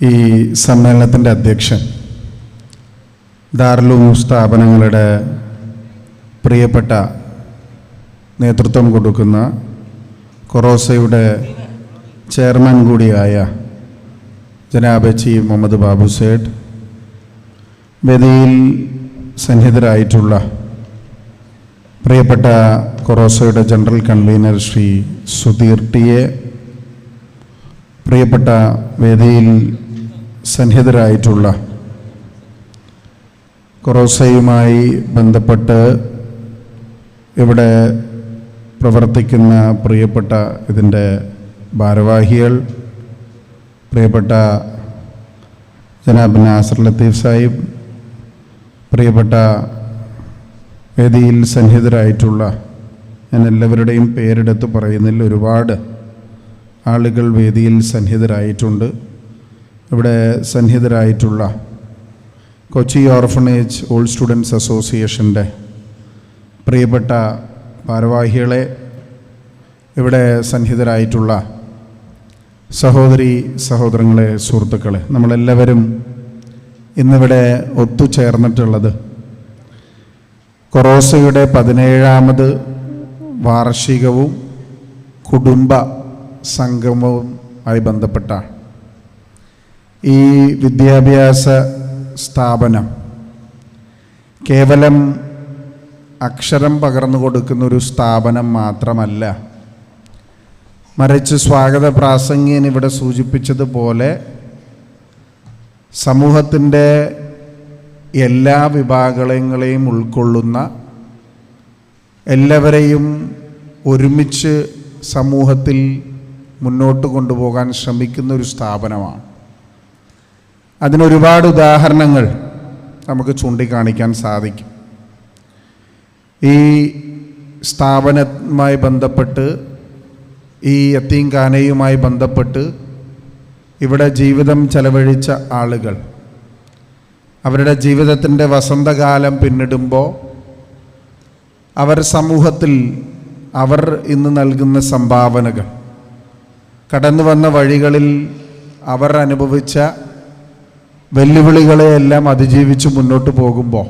ഈ സമ്മേളനത്തിന്റെ അധ്യക്ഷൻ ദാർലൂം സ്ഥാപനങ്ങളുടെ പ്രിയപ്പെട്ട നേതൃത്വം കൊടുക്കുന്ന കൊറോസയുടെ ചെയർമാൻ കൂടിയായ ജനാബ് ചി മുഹമ്മദ് ബാബു സേഠ് വേദിയിൽ സന്നിഹിതരായിട്ടുള്ള പ്രിയപ്പെട്ട കൊറോസയുടെ general convener Shri Sudheer T A പ്രിയപ്പെട്ട വേദിയിൽ സന്നിഹിതരായിട്ടുള്ള കൊറോസയുമായി ബന്ധപ്പെട്ട് ഇവിടെ പ്രവർത്തിക്കുന്ന പ്രിയപ്പെട്ട ഇതിന്റെ ഭാരവാഹികൾ പ്രിയപ്പെട്ട ജനാബ് നാസർ ലത്തീഫ് സാഹിബ് പ്രിയപ്പെട്ട വേദിയിൽ സന്നിഹിതരായിട്ടുള്ള ഞാൻ എല്ലാവരുടെയും പേരെടുത്ത് പറയുന്നതിൽ ഒരുപാട് ആളുകൾ വേദിയിൽ സന്നിഹിതരായിട്ടുണ്ട്. ഇവിടെ സന്നിഹിതരായിട്ടുള്ള കൊച്ചി ഓർഫണേജ് ഓൾഡ് സ്റ്റുഡൻസ് അസോസിയേഷന്റെ പ്രിയപ്പെട്ട ഭാരവാഹികളെ ഇവിടെ സന്നിഹിതരായിട്ടുള്ള സഹോദരി സഹോദരങ്ങളെ സുഹൃത്തുക്കളെ നമ്മളെല്ലാവരും ഇന്നിവിടെ ഒത്തുചേർന്നിട്ടുള്ളത് കൊറോസയുടെ പതിനേഴാമത് വാർഷികവും കുടുംബ സംഗമവും ആയി ബന്ധപ്പെട്ടാണ് ഈ വിദ്യാഭ്യാസ സ്ഥാപനം കേവലം അക്ഷരം പകർന്നു കൊടുക്കുന്ന ഒരു സ്ഥാപനം മാത്രമല്ല. മറിച്ച് സ്വാഗത പ്രാസംഗ്യൻ ഇവിടെ സൂചിപ്പിച്ചതുപോലെ സമൂഹത്തിന്റെ എല്ലാ വിഭാഗങ്ങളെയും ഉൾക്കൊള്ളുന്ന എല്ലാവരെയും ഒരുമിച്ച് സമൂഹത്തിൽ മുന്നോട്ട് കൊണ്ടുപോകാൻ ശ്രമിക്കുന്ന ഒരു സ്ഥാപനമാണ്. അതിനൊരുപാട് ഉദാഹരണങ്ങൾ നമുക്ക് ചൂണ്ടിക്കാണിക്കാൻ സാധിക്കും. ഈ സ്ഥാപനവുമായി ബന്ധപ്പെട്ട് ഈ യത്തീംഖാനയുമായി ബന്ധപ്പെട്ട് ഇവിടെ ജീവിതം ചെലവഴിച്ച ആളുകൾ അവരുടെ ജീവിതത്തിന്റെ വസന്തകാലം പിന്നിടുമ്പോൾ അവർ സമൂഹത്തിൽ അവർ ഇന്ന് നൽകുന്ന സംഭാവനകൾ കടന്നു വന്ന വഴികളിൽ അവർ അനുഭവിച്ച വെല്ലുവിളികളെയെല്ലാം അതിജീവിച്ച് മുന്നോട്ട് പോകുമ്പോൾ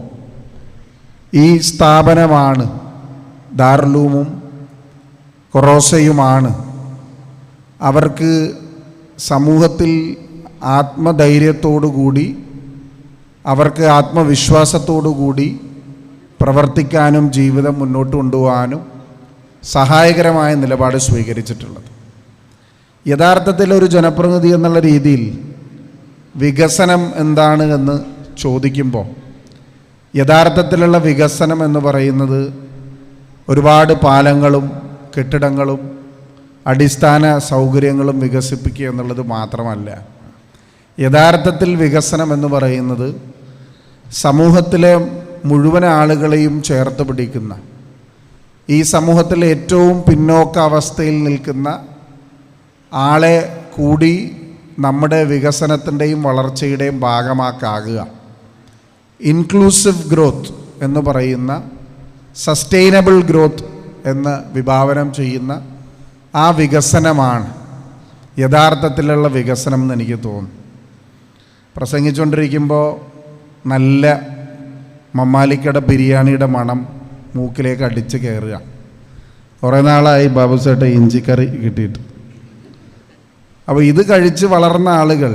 ഈ സ്ഥാപനമാണ് ദാർലൂമും കൊറോസയുമാണ്. അവർക്ക് സമൂഹത്തിൽ ആത്മധൈര്യത്തോടുകൂടി അവർക്ക് ആത്മവിശ്വാസത്തോടുകൂടി പ്രവർത്തിക്കാനും ജീവിതം മുന്നോട്ട് കൊണ്ടുപോകാനും സഹായകരമായ നിലപാട് സ്വീകരിച്ചിട്ടുള്ളത്. യഥാർത്ഥത്തിൽ ഒരു ജനപ്രതിനിധി എന്നുള്ള രീതിയിൽ വികസനം എന്താണ് എന്ന് ചോദിക്കുമ്പോൾ യഥാർത്ഥത്തിലുള്ള വികസനം എന്ന് പറയുന്നത് ഒരുപാട് പാലങ്ങളും കെട്ടിടങ്ങളും അടിസ്ഥാന സൗകര്യങ്ങളും വികസിപ്പിക്കുക എന്നുള്ളത് മാത്രമല്ല. യഥാർത്ഥത്തിൽ വികസനം എന്ന് പറയുന്നത് സമൂഹത്തിലെ മുഴുവൻ ആളുകളെയും ചേർത്ത് പിടിക്കുന്ന ഈ സമൂഹത്തിലെ ഏറ്റവും പിന്നോക്ക അവസ്ഥയിൽ നിൽക്കുന്ന ആളെ കൂടി നമ്മുടെ വികസനത്തിന്റെയും വളർച്ചയുടെയും ഭാഗമാക്കാകുക. ഇൻക്ലൂസീവ് ഗ്രോത്ത് എന്ന് പറയുന്ന സസ്റ്റൈനബിൾ ഗ്രോത്ത് എന്ന് വിഭാവനം ചെയ്യുന്ന ആ വികസനമാണ് യഥാർത്ഥത്തിലുള്ള വികസനം എന്ന് എനിക്ക് തോന്നുന്നു. പ്രസംഗിച്ചുകൊണ്ടിരിക്കുമ്പോൾ നല്ല മമ്മാലിക്കട ബിരിയാണിയുടെ മണം മൂക്കിലേക്ക് അടിച്ച് കയറുക. കുറേ നാളായി ബാബു ചേട്ടൻ ഇഞ്ചിക്കറി കിട്ടിയിട്ട്. അപ്പോൾ ഇത് കഴിച്ച് വളർന്ന ആളുകൾ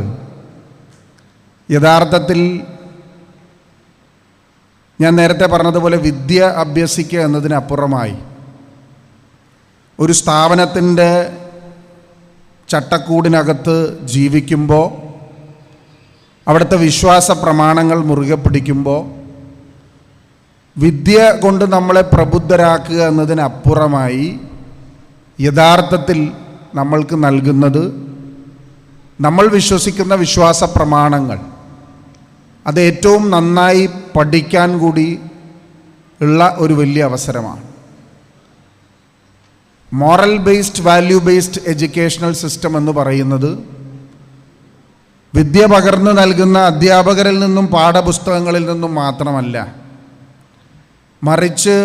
യഥാർത്ഥത്തിൽ ഞാൻ നേരത്തെ പറഞ്ഞതുപോലെ വിദ്യ അഭ്യസിക്കുക എന്നതിനപ്പുറമായി ഒരു സ്ഥാപനത്തിന്റെ ചട്ടക്കൂടിനകത്ത് ജീവിക്കുമ്പോൾ അവിടുത്തെ വിശ്വാസ പ്രമാണങ്ങൾ മുറുകെ പിടിക്കുമ്പോൾ വിദ്യ കൊണ്ട് നമ്മളെ പ്രബുദ്ധരാക്കുക എന്നതിനപ്പുറമായി യഥാർത്ഥത്തിൽ നമ്മൾക്ക് നൽകുന്നത് നമ്മൾ വിശ്വസിക്കുന്ന വിശ്വാസ പ്രമാണങ്ങൾ അത് ഏറ്റവും നന്നായി പഠിക്കാൻ കൂടി ഉള്ള ഒരു വലിയ അവസരമാണ്. Moral based value based educational system എന്ന് പറയുന്നത് വിദ്യ പകർന്നു നൽകുന്ന അധ്യാപകരിൽ നിന്നും പാഠപുസ്തകങ്ങളിൽ നിന്നും മാത്രമല്ല മറിച്ച്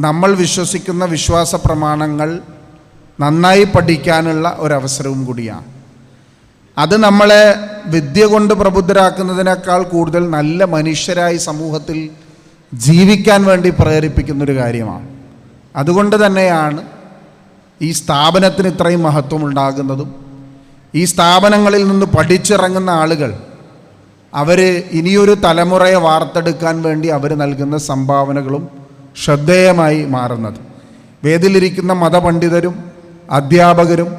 നമ്മൾ വിശ്വസിക്കുന്ന വിശ്വാസ പ്രമാണങ്ങൾ നന്നായി പഠിക്കാനുള്ള ഒരവസരവും കൂടിയാണ്. അത് നമ്മളെ വിദ്യ കൊണ്ട് പ്രബുദ്ധരാക്കുന്നതിനേക്കാൾ കൂടുതൽ നല്ല മനുഷ്യരായി സമൂഹത്തിൽ ജീവിക്കാൻ വേണ്ടി പ്രേരിപ്പിക്കുന്നൊരു കാര്യമാണ്. അതുകൊണ്ട് തന്നെയാണ് ഈ സ്ഥാപനത്തിന് ഇത്രയും മഹത്വം ഉണ്ടാകുന്നതും ഈ സ്ഥാപനങ്ങളിൽ നിന്ന് പഠിച്ചിറങ്ങുന്ന ആളുകൾ അവർ ഇനിയൊരു തലമുറയെ വാർത്തെടുക്കാൻ വേണ്ടി അവർ നൽകുന്ന സംഭാവനകളും ശ്രദ്ധേയമായി മാറുന്നത്. വേദിലിരിക്കുന്ന മതപണ്ഡിതരും അധ്യാപകരും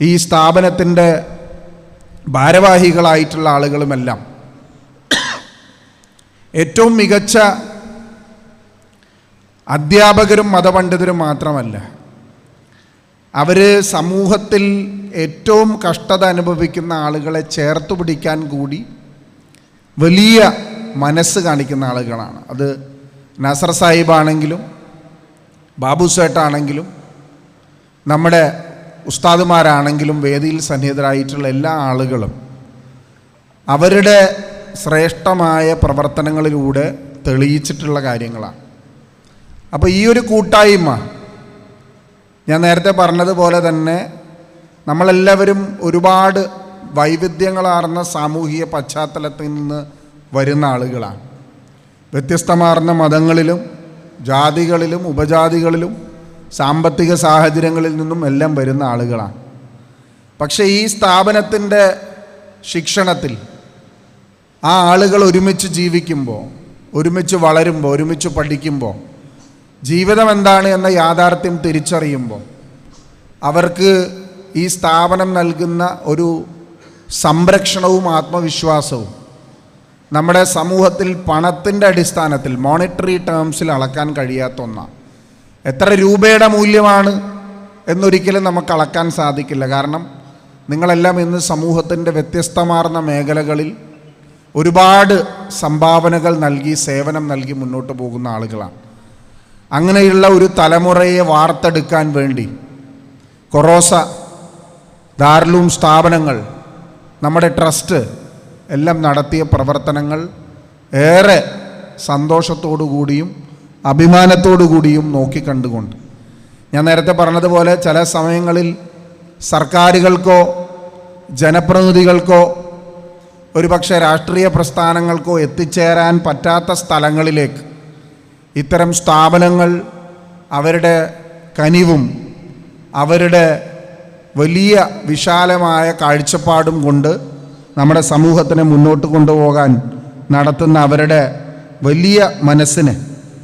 ഈ സ്ഥാപനത്തിന്റെ ഭാരവാഹികളായിട്ടുള്ള ആളുകളുമെല്ലാം ഏറ്റവും മികച്ച അധ്യാപകരും മതപണ്ഡിതരും മാത്രമല്ല അവർ സമൂഹത്തിൽ ഏറ്റവും കഷ്ടത അനുഭവിക്കുന്ന ആളുകളെ ചേർത്ത് പിടിക്കാൻ കൂടി വലിയ മനസ്സ് കാണിക്കുന്ന ആളുകളാണ്. അത് നസർ സാഹിബാണെങ്കിലും ബാബു സേട്ടാണെങ്കിലും നമ്മുടെ ഉസ്താദുമാരാണെങ്കിലും വേദിയിൽ സന്നിഹിതരായിട്ടുള്ള എല്ലാ ആളുകളും അവരുടെ ശ്രേഷ്ഠമായ പ്രവർത്തനങ്ങളിലൂടെ തെളിയിച്ചിട്ടുള്ള കാര്യങ്ങളാണ്. അപ്പോൾ ഈ ഒരു കൂട്ടായ്മ ഞാൻ നേരത്തെ പറഞ്ഞതുപോലെ തന്നെ നമ്മളെല്ലാവരും ഒരുപാട് വൈവിധ്യങ്ങളാർന്ന സാമൂഹിക പശ്ചാത്തലത്തിൽ നിന്ന് വരുന്ന ആളുകളാണ്. വ്യത്യസ്തമാർന്ന മതങ്ങളിലും ജാതികളിലും ഉപജാതികളിലും സാമ്പത്തിക സാഹചര്യങ്ങളിൽ നിന്നും എല്ലാം വരുന്ന ആളുകളാണ്. പക്ഷേ ഈ സ്ഥാപനത്തിന്റെ ശിക്ഷണത്തിൽ ആ ആളുകൾ ഒരുമിച്ച് ജീവിക്കുമ്പോൾ ഒരുമിച്ച് വളരുമ്പോൾ ഒരുമിച്ച് പഠിക്കുമ്പോൾ ജീവിതം എന്താണ് എന്ന യാഥാർത്ഥ്യം തിരിച്ചറിയുമ്പോൾ അവർക്ക് ഈ സ്ഥാപനം നൽകുന്ന ഒരു സംരക്ഷണവും ആത്മവിശ്വാസവും നമ്മുടെ സമൂഹത്തിൽ പണത്തിന്റെ അടിസ്ഥാനത്തിൽ മോണിറ്ററി ടേംസിൽ അളക്കാൻ കഴിയാത്ത ഒന്നാണ്. എത്ര രൂപയുടെ മൂല്യമാണ് എന്നൊരിക്കലും നമുക്ക് അളക്കാൻ സാധിക്കില്ല. കാരണം നിങ്ങളെല്ലാം ഇന്ന് സമൂഹത്തിന്റെ വ്യത്യസ്തമാർന്ന മേഖലകളിൽ ഒരുപാട് സംഭാവനകൾ നൽകി സേവനം നൽകി മുന്നോട്ട് പോകുന്ന ആളുകളാണ്. അങ്ങനെയുള്ള ഒരു തലമുറയെ വാർത്തെടുക്കാൻ വേണ്ടി കൊറോസ ദാർലൂം സ്ഥാപനങ്ങൾ നമ്മുടെ ട്രസ്റ്റ് എല്ലാം നടത്തിയ പ്രവർത്തനങ്ങൾ ഏറെ സന്തോഷത്തോടു കൂടിയും അഭിമാനത്തോടു കൂടിയും നോക്കിക്കണ്ടുകൊണ്ട് ഞാൻ നേരത്തെ പറഞ്ഞതുപോലെ ചില സമയങ്ങളിൽ സർക്കാരുകൾക്കോ ജനപ്രതിനിധികൾക്കോ ഒരുപക്ഷെ രാഷ്ട്രീയ പ്രസ്ഥാനങ്ങൾക്കോ എത്തിച്ചേരാൻ പറ്റാത്ത സ്ഥലങ്ങളിലേക്ക് ഇത്തരം സ്ഥാപനങ്ങൾ അവരുടെ കനിവും അവരുടെ വലിയ വിശാലമായ കാഴ്ചപ്പാടും കൊണ്ട് നമ്മുടെ സമൂഹത്തിനെ മുന്നോട്ട് കൊണ്ടുപോകാൻ നടത്തുന്ന അവരുടെ വലിയ മനസ്സിനെ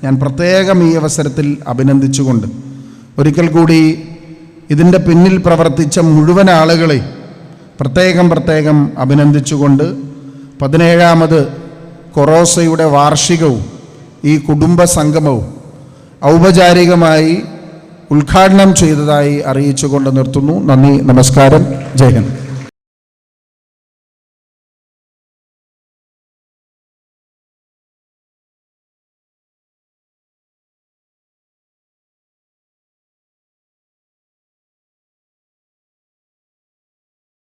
ഞാൻ പ്രത്യേകം ഈ അവസരത്തിൽ അഭിനന്ദിച്ചുകൊണ്ട് ഒരിക്കൽ കൂടി ഇതിന്റെ പിന്നിൽ പ്രവർത്തിച്ച മുഴുവൻ ആളുകളെ പ്രത്യേകം പ്രത്യേകം അഭിനന്ദിച്ചുകൊണ്ട് പതിനേഴാമത് കൊറോസയുടെ വാർഷികവും ഈ കുടുംബ സംഗമവും ഔപചാരികമായി ഉദ്ഘാടനം ചെയ്തതായി അറിയിച്ചുകൊണ്ട് നിർത്തുന്നു. നന്ദി നമസ്കാരം. ജയ് ഹിന്ദ്.